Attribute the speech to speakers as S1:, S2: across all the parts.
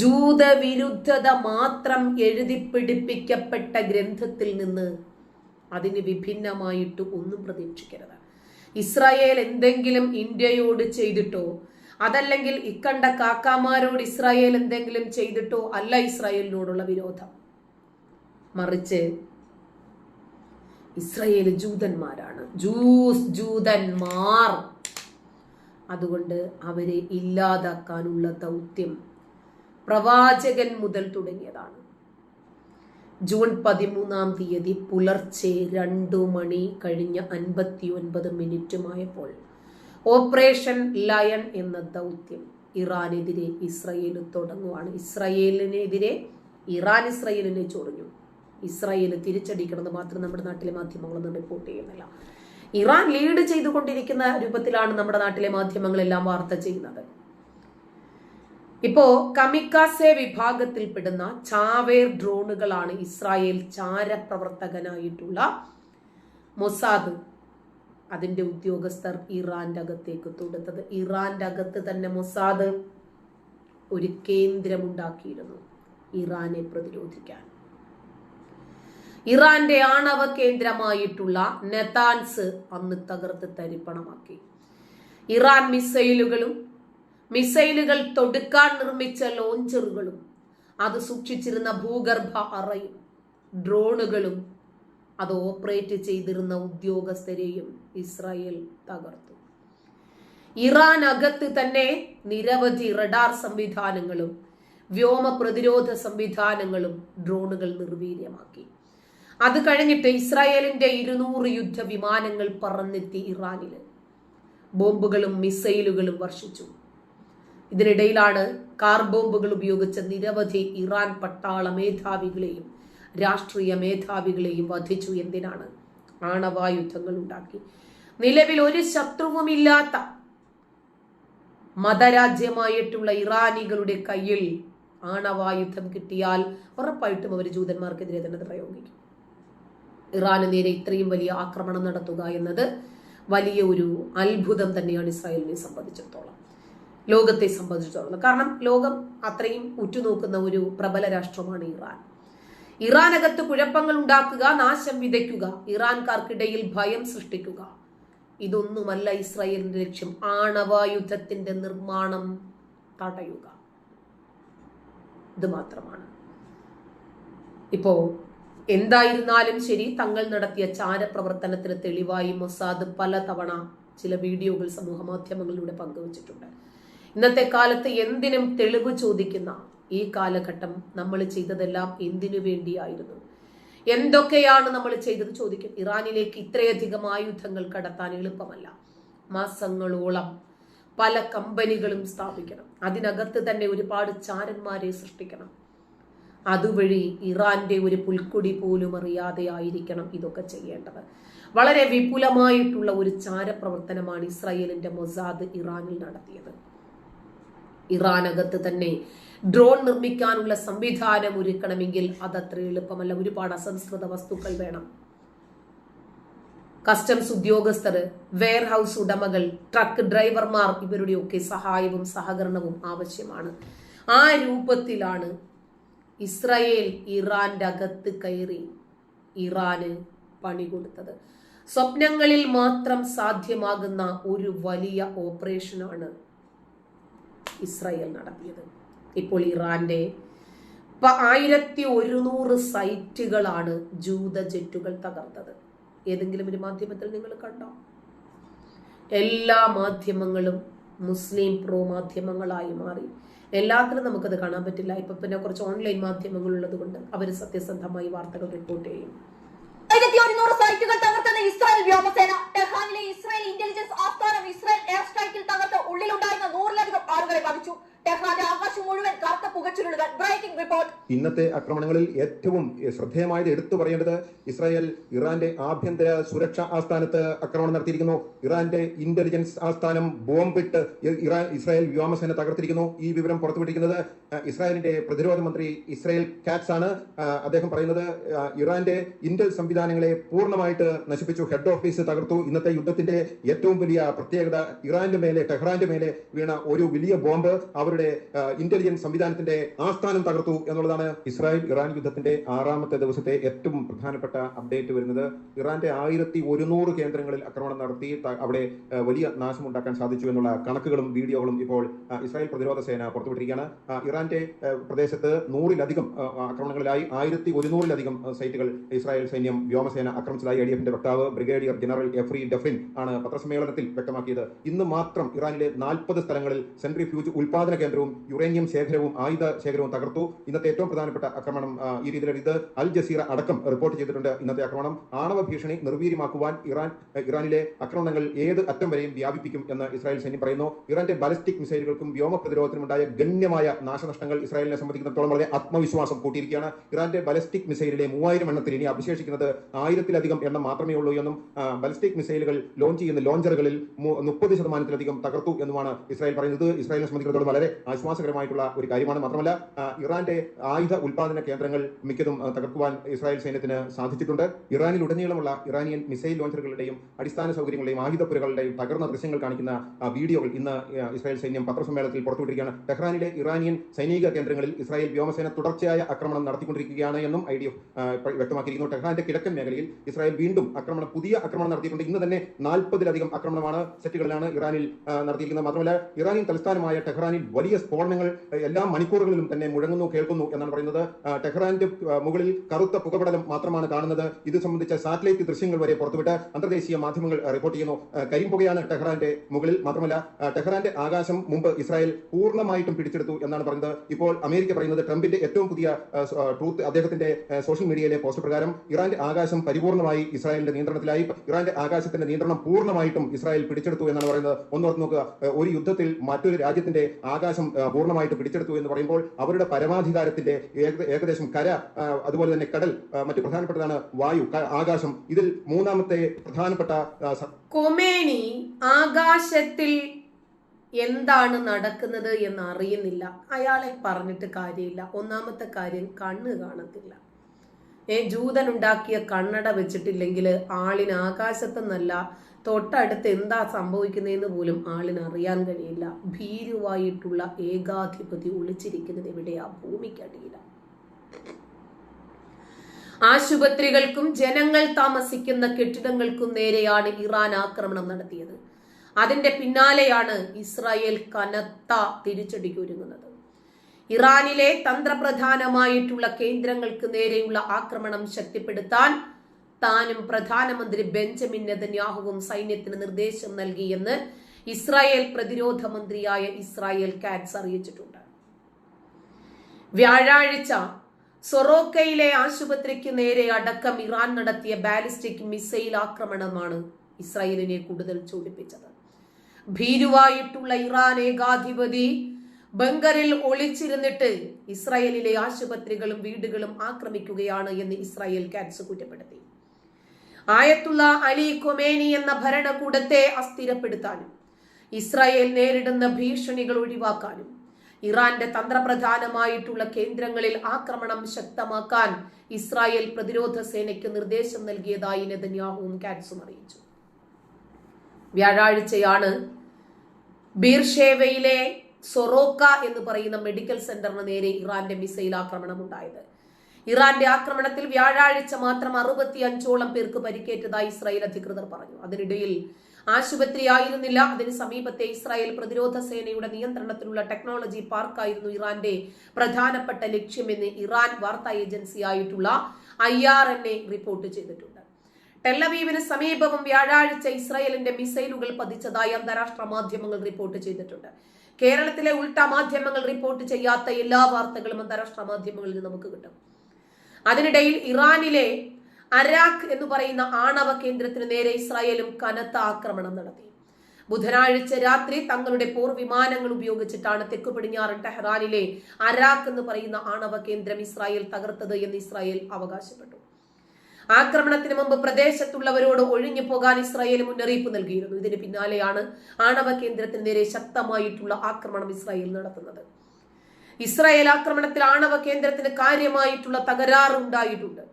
S1: ജൂതവിരുദ്ധത മാത്രം എഴുതി പിടിപ്പിക്കപ്പെട്ട ഗ്രന്ഥത്തിൽ നിന്ന് അതിന് വിഭിന്നമായിട്ട് ഒന്നും പ്രതീക്ഷിക്കരുത്. ഇസ്രായേൽ എന്തെങ്കിലും ഇന്ത്യയോട് ചെയ്തിട്ടോ അതല്ലെങ്കിൽ ഇക്കണ്ട കാക്കാമാരോട് ഇസ്രായേൽ എന്തെങ്കിലും ചെയ്തിട്ടോ അല്ല ഇസ്രായേലിനോടുള്ള വിരോധം. മറിച്ച് ഇസ്രായേൽ ജൂതന്മാരാണ്. ജൂസ് ജൂതന്മാർ. അതുകൊണ്ട് അവരെ ഇല്ലാതാക്കാനുള്ള ദൗത്യം പ്രവാചകൻ മുതൽ തുടങ്ങിയതാണ്. ജൂൺ പതിമൂന്നാം തീയതി പുലർച്ചെ രണ്ടു മണി കഴിഞ്ഞ അൻപത്തി ഒൻപത് മിനിറ്റുമായപ്പോൾ ഓപ്പറേഷൻ ലയൺ എന്ന ദൗത്യം ഇറാനെതിരെ ഇസ്രയേൽ തുടങ്ങുവാണ്. ഇസ്രയേലിനെതിരെ ഇറാൻ ഇസ്രയേലിനെ ചൊറിഞ്ഞു. ഇസ്രായേൽ തിരിച്ചടിക്കണമെന്ന് മാത്രം നമ്മുടെ നാട്ടിലെ മാധ്യമങ്ങളൊന്നും റിപ്പോർട്ട് ചെയ്യുന്നില്ല. ഇറാൻ ലീഡ് ചെയ്തുകൊണ്ടിരിക്കുന്ന രൂപത്തിലാണ് നമ്മുടെ നാട്ടിലെ മാധ്യമങ്ങളെല്ലാം വാർത്ത ചെയ്യുന്നത്. ഇപ്പോ കമിക്കാസെ വിഭാഗത്തിൽപ്പെടുന്ന ചാവേർ ഡ്രോണുകളാണ് ഇസ്രായേൽ ചാരപ്രവർത്തകനായിട്ടുള്ള മൊസാദ് അതിന്റെ ഉദ്യോഗസ്ഥർ ഇറാന്റെ അകത്തേക്ക് തൊടുത്തത്. ഇറാന്റെ അകത്ത് തന്നെ മൊസാദ് ഒരു കേന്ദ്രമുണ്ടാക്കിയിരുന്നു ഇറാനെ പ്രതിരോധിക്കാൻ. ഇറാന്റെ ആണവ കേന്ദ്രമായിട്ടുള്ള നെതാൻസ് അന്ന് തകർത്ത് തരിപ്പണമാക്കി. ഇറാൻ മിസൈലുകളും മിസൈലുകൾ തൊടുക്കാൻ നിർമ്മിച്ച ലോഞ്ചറുകളും അത് സൂക്ഷിച്ചിരുന്ന ഭൂഗർഭ അറയും ഡ്രോണുകളും അത് ഓപ്പറേറ്റ് ചെയ്തിരുന്ന ഉദ്യോഗസ്ഥരെയും ഇസ്രായേൽ തകർത്തു. ഇറാൻ അകത്ത് തന്നെ നിരവധി റഡാർ സംവിധാനങ്ങളും വ്യോമ പ്രതിരോധ സംവിധാനങ്ങളും ഡ്രോണുകൾ നിർവീര്യമാക്കി. അത് കഴിഞ്ഞിട്ട് ഇസ്രായേലിന്റെ ഇരുന്നൂറ് യുദ്ധ വിമാനങ്ങൾ പറന്നെത്തി ഇറാനിൽ ബോംബുകളും മിസൈലുകളും വർഷിച്ചു. ഇതിനിടയിലാണ് കാർ ബോംബുകൾ ഉപയോഗിച്ച നിരവധി ഇറാൻ പട്ടാള മേധാവികളെയും രാഷ്ട്രീയ മേധാവികളെയും വധിച്ചു എന്തിനാണ് ആണവായുധങ്ങൾ ഉണ്ടാക്കി? നിലവിൽ ഒരു ശത്രുവുമില്ലാത്ത മതരാജ്യമായിട്ടുള്ള ഇറാനികളുടെ കയ്യിൽ ആണവായുധം കിട്ടിയാൽ ഉറപ്പായിട്ടും അവർ ജൂതന്മാർക്കെതിരെ തന്നെ പ്രയോഗിക്കും. ഇറാന് നേരെ ഇത്രയും വലിയ ആക്രമണം നടത്തുക എന്നത് വലിയ ഒരു അത്ഭുതം തന്നെയാണ് ഇസ്രായേലിനെ സംബന്ധിച്ചിടത്തോളം. ലോകത്തെ സംബന്ധിച്ചിടത്തോളം. കാരണം ലോകം അത്രയും ഉറ്റുനോക്കുന്ന ഒരു പ്രബല രാഷ്ട്രമാണ് ഇറാൻ. ഇറാനകത്ത് കുഴപ്പങ്ങൾ ഉണ്ടാക്കുക നാശം വിതയ്ക്കുക ഇറാൻകാർക്കിടയിൽ ഭയം സൃഷ്ടിക്കുക. ഇതൊന്നുമല്ല ഇസ്രായേലിന്റെ ലക്ഷ്യം. ആണവായുധത്തിന്റെ നിർമ്മാണം തടയുക. ഇത് മാത്രമാണ്. ഇപ്പോ എന്തായിരുന്നാലും ശരി തങ്ങൾ നടത്തിയ ചാരപ്രവർത്തനത്തിന് തെളിവായി മൊസാദ് പലതവണ ചില വീഡിയോകൾ സമൂഹ മാധ്യമങ്ങളിലൂടെ പങ്കുവച്ചിട്ടുണ്ട്. ഇന്നത്തെ കാലത്ത് എന്തിനും തെളിവ് ചോദിക്കുന്ന ഈ കാലഘട്ടം നമ്മൾ ചെയ്തതെല്ലാം എന്തിനു വേണ്ടിയായിരുന്നു? എന്തൊക്കെയാണ് നമ്മൾ ചെയ്തത് ചോദിക്കും. ഇറാനിലേക്ക് ഇത്രയധികം ആയുധങ്ങൾ കടത്താൻ എളുപ്പമല്ല. മാസങ്ങളോളം പല കമ്പനികളും സ്ഥാപിക്കണം. അതിനകത്ത് തന്നെ ഒരുപാട് ചാരന്മാരെ സൃഷ്ടിക്കണം. അതുവഴി ഇറാന്റെ ഒരു പുൽക്കൊടി പോലും അറിയാതെ ആയിരിക്കണം ഇതൊക്കെ ചെയ്യേണ്ടത്. വളരെ വിപുലമായിട്ടുള്ള ഒരു ചാരപ്രവർത്തനമാണ് ഇസ്രായേലിന്റെ മൊസാദ് ഇറാനിൽ നടത്തിയത്. ഇറാനകത്ത് തന്നെ ഡ്രോൺ നിർമ്മിക്കാനുള്ള സംവിധാനം ഒരുക്കണമെങ്കിൽ അതത്ര എളുപ്പമല്ല. ഒരുപാട് അസംസ്കൃത വസ്തുക്കൾ വേണം. കസ്റ്റംസ് ഉദ്യോഗസ്ഥർ വെയർ ഹൗസ് ഉടമകൾ ട്രക്ക് ഡ്രൈവർമാർ ഇവരുടെയൊക്കെ സഹായവും സഹകരണവും ആവശ്യമാണ്. ആ രൂപത്തിലാണ് ഇസ്രയേൽ ഇറാന്റെ അകത്ത് കയറി ഇറാന് പണി കൊടുത്തത്. സ്വപ്നങ്ങളിൽ മാത്രം സാധ്യമാകുന്ന ഒരു വലിയ ഓപ്പറേഷനാണ് ഇസ്രായേൽ നടത്തിയത്. ഇപ്പോൾ ഇറാന്റെ ആയിരത്തി ഒരുന്നൂറ് സൈറ്റുകളാണ് ജൂത ജെറ്റുകൾ തകർത്തത്. ഏതെങ്കിലും ഒരു മാധ്യമത്തിൽ നിങ്ങൾ കണ്ടോ? എല്ലാ മാധ്യമങ്ങളും മുസ്ലിം പ്രോ മാധ്യമങ്ങളായി മാറി. എല്ലാത്തിലും നമുക്കത് കാണാൻ പറ്റില്ല. ഇപ്പൊ പിന്നെ കുറച്ച് ഓൺലൈൻ മാധ്യമങ്ങൾ ഉള്ളത് കൊണ്ട് അവർ സത്യസന്ധമായി വാർത്തകൾ റിപ്പോർട്ട് ചെയ്യും.
S2: സൈറ്റുകൾ ഇസ്രായേൽ വ്യോമസേന. ഇസ്രായേൽ ഇന്റലിജൻസ് ആസ്ഥാനം ഇസ്രായേൽ എയർ സ്ട്രൈക്കിൽ തകർത്ത് ഉള്ളിലുണ്ടായിരുന്ന നൂറിലധികം ആളുകളെ ബാധിച്ചു ടെഹ്റാന്റെ ആകാശം മുഴുവൻ കറുത്ത പുകച്ചുരുളുകൾ ബ്രേക്കിംഗ് റിപ്പോർട്ട്
S3: ഇന്നത്തെ ആക്രമണങ്ങളിൽ ഏറ്റവും ശ്രദ്ധേയമായത് എടുത്തു പറയേണ്ടത് ഇസ്രായേൽ ഇറാന്റെ ആഭ്യന്തര സുരക്ഷാ ആസ്ഥാനത്ത് ആക്രമണം നടത്തിയിരിക്കുന്നു. ഇറാന്റെ ഇന്റലിജൻസ് ആസ്ഥാനം ബോംബിട്ട് ഇറാൻ ഇസ്രായേൽ വ്യോമസേന തകർത്തിരിക്കുന്നു. ഈ വിവരം പുറത്തുവിട്ടിരിക്കുന്നത് ഇസ്രായേലിന്റെ പ്രതിരോധ മന്ത്രി ഇസ്രായേൽ കാറ്റ്സ് ആണ്. അദ്ദേഹം പറയുന്നത് ഇറാന്റെ ഇന്റൽ സംവിധാനങ്ങളെ പൂർണമായിട്ട് നശിപ്പിച്ചു. ഹെഡ് ഓഫീസ് തകർത്തു. ഇന്നത്തെ യുദ്ധത്തിന്റെ ഏറ്റവും വലിയ പ്രത്യേകത ഇറാന്റെ മേലെ ടെഹ്റാന്റെ മേലെ വീണ ഒരു വലിയ ബോംബ്. അവരുടെ ഇന്റലിജൻസ് സംവിധാനത്തിന്റെ ആസ്ഥാനം തകർത്തു എന്നുള്ളതാണ് ഇസ്രായേൽ ഇറാൻ യുദ്ധത്തിന്റെ ആറാമത്തെ ദിവസത്തെ ഏറ്റവും പ്രധാനപ്പെട്ട അപ്ഡേറ്റ് വരുന്നത്. ഇറാന്റെ ആയിരത്തി ഒരുന്നൂറ് കേന്ദ്രങ്ങളിൽ ആക്രമണം നടത്തി അവിടെ വലിയ വലിയ നാശമുണ്ടാക്കാൻ സാധിച്ചു എന്നുള്ള കണക്കുകളും വീഡിയോകളും ഇപ്പോൾ ഇസ്രായേൽ പ്രതിരോധ സേന പുറത്തുവിട്ടിരിക്കുകയാണ്. ഇറാന്റെ പ്രദേശത്ത് നൂറിലധികം ആക്രമണങ്ങളിലായി ആയിരത്തി ഒരുന്നൂറിലധികം സൈറ്റുകൾ ഇസ്രായേൽ സൈന്യം വ്യോമസേന ആക്രമിച്ചതായി ഐ ഡി എഫിന്റെ വക്താവ് ബ്രിഗേഡിയർ ജനറൽ എഫ്രി ഡെഫിൻ ആണ് പത്രസമ്മേളനത്തിൽ വ്യക്തമാക്കിയത്. ഇന്ന് മാത്രം ഇറാനിലെ നാൽപ്പത് സ്ഥലങ്ങളിൽ സെൻട്രി ഫ്യൂജ് ഉൽപാദന കേന്ദ്രവും യുറേനിയം ശേഖരവും ആയുധ ശേഖരവും തകർത്തു. ഇന്നത്തെ ഏറ്റവും പ്രധാനപ്പെട്ട ആക്രമണം ഈ രീതിയിൽ ഇത് അൽ ജസീറ അടക്കം റിപ്പോർട്ട് ചെയ്തിട്ടുണ്ട് ഇന്നത്തെ ആക്രമണം. ആണവ ഭീഷണി നിർവീര്യമാക്കുവാൻ ഇറാൻ ഇറാനിലെ ആക്രമണങ്ങൾ ഏത് അറ്റം വരെയും വ്യാപിപ്പിക്കും എന്ന് ഇസ്രായേൽ സൈന്യം പറയുന്നു. ഇറാന്റെ ബാലിസ്റ്റിക് മിസൈലുകൾക്കും വ്യോമ പ്രതിരോധത്തിനും ഉണ്ടായ ഗണ്യമായ നാശനഷ്ടങ്ങൾ ഇസ്രായേലിനെ സംബന്ധിക്കുന്നിടത്തോളം വളരെ ആത്മവിശ്വാസം കൂട്ടിയിരിക്കുകയാണ്. ഇറാന്റെ ബാലിസ്റ്റിക് മിസൈലിലെ മൂവായിരം എണ്ണത്തിൽ ഇനി അവശേഷിക്കുന്നത് ആയിരത്തിലധികം എണ്ണം മാത്രമേ ഉള്ളൂ എന്നും ബാലിസ്റ്റിക് മിസൈലുകൾ ലോഞ്ച് ചെയ്യുന്ന ലോഞ്ചറുകളിൽ മുപ്പത് ശതമാനത്തിലധികം തകർത്തു എന്നുമാണ് ഇസ്രായേൽ പറയുന്നത്. ഇസ്രായേലിനെ സംബന്ധിച്ചിടത്തോളം വളരെ ആശ്വാസകരമായിട്ടുള്ള ഒരു കാര്യമാണ്. മാത്രമല്ല ആ, ഇറാന്റെ ആയുധ ഉൽപാദന കേന്ദ്രങ്ങൾ മിക്കതും തകർക്കുവാൻ ഇസ്രായേൽ സൈന്യത്തിന് സാധിച്ചിട്ടുണ്ട്. ഇറാനിൽ ഉടനീളമുള്ള ഇറാനിയൻ മിസൈൽ ലോഞ്ചറുകളുടെയും അടിസ്ഥാന സൗകര്യങ്ങളുടെയും ആയുധപ്പുരകളുടെയും തകർന്ന ദൃശ്യങ്ങൾ കാണിക്കുന്ന വീഡിയോകൾ ഇന്ന് ഇസ്രായേൽ സൈന്യം പത്രസമ്മേളനത്തിൽ പുറത്തുവിട്ടിരിക്കുകയാണ്. ടെഹ്റാനിലെ ഇറാനിയൻ സൈനിക കേന്ദ്രങ്ങളിൽ ഇസ്രായേൽ വ്യോമസേന തുടർച്ചയായ ആക്രമണം നടത്തിക്കൊണ്ടിരിക്കുകയാണ് എന്നും ഐ ഡി എഫ് വ്യക്തമാക്കിയിരിക്കുന്നു. ടെഹ്റാന്റെ കിഴക്കൻ മേഖലയിൽ ഇസ്രായേൽ വീണ്ടും ആക്രമണം പുതിയ ആക്രമണം നടത്തിയിട്ടുണ്ട്. ഇന്ന് തന്നെ നാൽപ്പതിലധികം ആക്രമണമാണ് സെറ്റുകളിലാണ് ഇറാനിൽ നടത്തിയിരിക്കുന്നത്. മാത്രമല്ല ഇറാനിയൻ തലസ്ഥാനമായ ടെഹ്റാനിൽ വലിയ സ്ഫോടനങ്ങൾ എല്ലാ മണിക്കൂറുകളിലും തന്നെ മുഴങ്ങുന്നു. കേൾക്കുന്നു എന്നാണ് പറയുന്നത്. ടെഹ്റാന്റെ മുകളിൽ കറുത്ത പുകപടലം മാത്രമാണ് കാണുന്നത്. ഇത് സംബന്ധിച്ച സാറ്റലൈറ്റ് ദൃശ്യങ്ങൾ വരെ പുറത്തുവിട്ട് അന്തർദേശീയ മാധ്യമങ്ങൾ റിപ്പോർട്ട് ചെയ്യുന്നു. കരിം കരിമ്പുകയാണ് ടെഹ്റാന്റെ മുകളിൽ. മാത്രമല്ല ടെഹ്റാന്റെ ആകാശം മുമ്പ് ഇസ്രായേൽ പൂർണമായിട്ടും പിടിച്ചെടുത്തു എന്നാണ് പറയുന്നത്. ഇപ്പോൾ അമേരിക്ക പറയുന്നത് ട്രംപിന്റെ ഏറ്റവും പുതിയ ട്രൂത്ത് അദ്ദേഹത്തിന്റെ സോഷ്യൽ മീഡിയയിലെ പോസ്റ്റ് പ്രകാരം ഇറാന്റെ ആകാശം പരിപൂർണമായി ഇസ്രായേലിന്റെ നിയന്ത്രണത്തിലായി. ഇറാന്റെ ആകാശത്തിന്റെ നിയന്ത്രണം പൂർണമായിട്ടും ഇസ്രായേൽ പിടിച്ചെടുത്തു എന്നാണ് പറയുന്നത്. ഒന്ന് ഓർത്ത് നോക്കുക ഒരു യുദ്ധത്തിൽ മറ്റൊരു രാജ്യത്തിന്റെ ആകാശം പൂർണമായിട്ട് പിടിച്ചെടുത്തു എന്ന് പറയുമ്പോൾ അവരുടെ പരമാധികാരത്തിന്റെ ഏകദേശം കര അതുപോലെ തന്നെ കടൽ മറ്റു പ്രധാനപ്പെട്ടതാണ് വായു ആകാശം. ഇതിൽ മൂന്നാമത്തെ പ്രധാനപ്പെട്ട
S1: കൊമേനി ആകാശത്തിൽ എന്താണ് നടക്കുന്നത് എന്ന് അറിയുന്നില്ല അയാളെ പറഞ്ഞിട്ട് കാര്യമില്ല. ഒന്നാമത്തെ കാര്യം കണ്ണ് കാണത്തില്ല. ഏ ജൂതൻ ഉണ്ടാക്കിയ കണ്ണട വെച്ചിട്ടില്ലെങ്കിൽ ആളിന് ആകാശത്തെന്നല്ല തൊട്ടടുത്ത് എന്താ സംഭവിക്കുന്നതെന്ന് പോലും ആളിന് അറിയാൻ കഴിയില്ല. ഭീരുവായിട്ടുള്ള ഏകാധിപതി ഒളിച്ചിരിക്കുന്നത് എവിടെയാ? ഭൂമിക്കടിയില. ആശുപത്രികൾക്കും ജനങ്ങൾ താമസിക്കുന്ന കെട്ടിടങ്ങൾക്കും നേരെയാണ് ഇറാൻ ആക്രമണം നടത്തിയത്. അതിന്റെ പിന്നാലെയാണ് ഇസ്രായേൽ കനത്ത തിരിച്ചടിക്ക് ഒരുങ്ങുന്നത്. ഇറാനിലെ തന്ത്രപ്രധാനമായിട്ടുള്ള കേന്ദ്രങ്ങൾക്ക് നേരെയുള്ള ആക്രമണം ശക്തിപ്പെടുത്താൻ താനും പ്രധാനമന്ത്രി ബെഞ്ചമിൻ നെതന്യാഹുവും സൈന്യത്തിന് നിർദ്ദേശം നൽകിയെന്ന് ഇസ്രായേൽ പ്രതിരോധ മന്ത്രിയായ ഇസ്രായേൽ കാറ്റ്സ് അറിയിച്ചിട്ടുണ്ട്. വ്യാഴാഴ്ച സൊറോക്കയിലെ ആശുപത്രിക്ക് നേരെ അടക്കം ഇറാൻ നടത്തിയ ബാലിസ്റ്റിക് മിസൈൽ ആക്രമണമാണ് ഇസ്രായേലിനെ കൂടുതൽ ചൂടിപ്പിച്ചത്. ഭീരുവായിട്ടുള്ള ഇറാൻ ഏകാധിപതി ബംഗറിൽ ഒളിച്ചിരുന്നിട്ട് ഇസ്രായേലിലെ ആശുപത്രികളും വീടുകളും ആക്രമിക്കുകയാണ് എന്ന് ഇസ്രായേൽ കാറ്റ്സ് കുറ്റപ്പെടുത്തി. ആയത്തുള്ള അലി കൊമേനി എന്ന ഭരണകൂടത്തെ അസ്ഥിരപ്പെടുത്താനും ഇസ്രായേൽ നേരിടുന്ന ഭീഷണികൾ ഒഴിവാക്കാനും ഇറാന്റെ തന്ത്രപ്രധാനമായിട്ടുള്ള കേന്ദ്രങ്ങളിൽ ആക്രമണം ശക്തമാക്കാൻ ഇസ്രായേൽ പ്രതിരോധ സേനയ്ക്ക് നിർദ്ദേശം നൽകിയതായി നെതന്യാഹുവും കാറ്റ്സും അറിയിച്ചു. വ്യാഴാഴ്ചയാണ് ബീർഷേവയിലെ സൊറോക്ക എന്ന് പറയുന്ന മെഡിക്കൽ സെന്ററിന് നേരെ ഇറാന്റെ മിസൈൽ ആക്രമണം ഉണ്ടായത് ഇറാന്റെ ആക്രമണത്തിൽ വ്യാഴാഴ്ച മാത്രം അറുപത്തി അഞ്ചോളം പേർക്ക് പരിക്കേറ്റതായി ഇസ്രായേൽ അധികൃതർ പറഞ്ഞു. അതിനിടയിൽ ആശുപത്രി ആയിരുന്നില്ല. അതിന് സമീപത്തെ ഇസ്രായേൽ പ്രതിരോധ സേനയുടെ നിയന്ത്രണത്തിലുള്ള ടെക്നോളജി പാർക്കായിരുന്നു ഇറാന്റെ പ്രധാനപ്പെട്ട ലക്ഷ്യമെന്ന് ഇറാൻ വാർത്താ ഏജൻസിയായിട്ടുള്ള I R N A report ചെയ്തിട്ടുണ്ട്. ടെല്ലവീവിന് സമീപവും വ്യാഴാഴ്ച ഇസ്രായേലിന്റെ മിസൈലുകൾ പതിച്ചതായി അന്താരാഷ്ട്ര മാധ്യമങ്ങൾ റിപ്പോർട്ട് ചെയ്തിട്ടുണ്ട്. കേരളത്തിലെ ഉൾട്ട മാധ്യമങ്ങൾ റിപ്പോർട്ട് ചെയ്യാത്ത എല്ലാ വാർത്തകളും അന്താരാഷ്ട്ര മാധ്യമങ്ങളിൽ നമുക്ക് കിട്ടും. അതിനിടയിൽ ഇറാനിലെ അരാഖ് എന്ന് പറയുന്ന ആണവ കേന്ദ്രത്തിന് നേരെ ഇസ്രായേലും കനത്ത ആക്രമണം നടത്തി. ബുധനാഴ്ച രാത്രി തങ്ങളുടെ പോർ വിമാനങ്ങൾ ഉപയോഗിച്ചിട്ടാണ് തെക്കു പടിഞ്ഞാറൻ ടെഹ്റാനിലെ അരാഖ് എന്ന് പറയുന്ന ആണവ കേന്ദ്രം ഇസ്രായേൽ തകർത്തത് എന്ന് ഇസ്രായേൽ അവകാശപ്പെട്ടു. ആക്രമണത്തിന് മുമ്പ് പ്രദേശത്തുള്ളവരോട് ഒഴിഞ്ഞു പോകാൻ ഇസ്രായേൽ മുന്നറിയിപ്പ് നൽകിയിരുന്നു. ഇതിന് പിന്നാലെയാണ് ആണവ കേന്ദ്രത്തിന് നേരെ ശക്തമായിട്ടുള്ള ആക്രമണം ഇസ്രായേൽ നടത്തുന്നത്. ഇസ്രായേൽ ആക്രമണത്തിൽ ആണവ കേന്ദ്രത്തിന് കാര്യമായിട്ടുള്ള തകരാറുണ്ടായിട്ടുണ്ട്.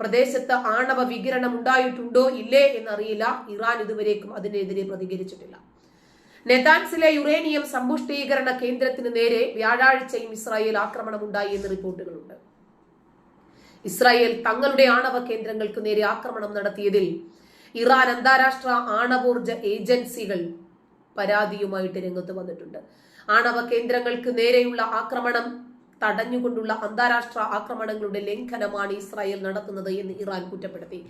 S1: പ്രദേശത്ത് ആണവ വികിരണം ഉണ്ടായിട്ടുണ്ടോ ഇല്ലേ എന്നറിയില്ല. ഇറാൻ ഇതുവരേക്കും അതിനെതിരെ പ്രതികരിച്ചിട്ടില്ല. നെതാൻസിലെ യുറേനിയം സമ്പുഷ്ടീകരണ കേന്ദ്രത്തിന് നേരെ വ്യാഴാഴ്ചയും ഇസ്രായേൽ ആക്രമണം ഉണ്ടായി എന്ന് റിപ്പോർട്ടുകളുണ്ട്. ഇസ്രായേൽ തങ്ങളുടെ ആണവ കേന്ദ്രങ്ങൾക്ക് നേരെ ആക്രമണം നടത്തിയതിൽ ഇറാൻ അന്താരാഷ്ട്ര ആണവോർജ ഏജൻസികൾ പരാതിയുമായിട്ട് രംഗത്ത് വന്നിട്ടുണ്ട്. ആണവ കേന്ദ്രങ്ങൾക്ക് നേരെയുള്ള ആക്രമണം തടഞ്ഞുകൊണ്ടുള്ള അന്താരാഷ്ട്ര ആക്രമണങ്ങളുടെ ലംഘനമാണ് ഇസ്രായേൽ നടത്തുന്നത് എന്ന് ഇറാൻ കുറ്റപ്പെടുത്തി.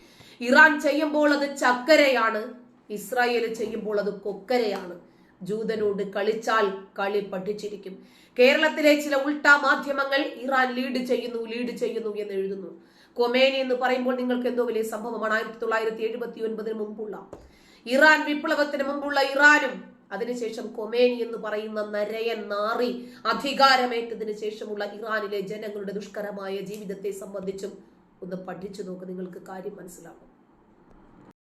S1: ഇറാൻ ചെയ്യുമ്പോൾ അത് ചക്കരയാണ് ഇസ്രായേൽ ചെയ്യുമ്പോൾ അത് കൊക്കരയാണ്. ജൂതനോട് കളിച്ചാൽ കളി പഠിച്ചിരിക്കും. കേരളത്തിലെ ചില ഉൾട്ടാ മാധ്യമങ്ങൾ ഇറാൻ ലീഡ് ചെയ്യുന്നു ലീഡ് ചെയ്യുന്നു എന്ന് എഴുതുന്നു. കൊമേനി എന്ന് പറയുമ്പോൾ നിങ്ങൾക്ക് എന്തോ വലിയ സംഭവമാണ്. ആയിരത്തി തൊള്ളായിരത്തി എഴുപത്തി ഒൻപതിന് മുമ്പുള്ള ഇറാൻ വിപ്ലവത്തിന് മുമ്പുള്ള ഇറാനും അതിനുശേഷം കൊമേനി എന്ന് പറയുന്ന നരയൻ നാറി അധികാരമേറ്റതിന് ശേഷമുള്ള ഇറാനിലെ ജനങ്ങളുടെ ദുഷ്കരമായ ജീവിതത്തെ സംബന്ധിച്ചും ഒന്ന് പഠിച്ചു നോക്ക് നിങ്ങൾക്ക് കാര്യം മനസ്സിലാകും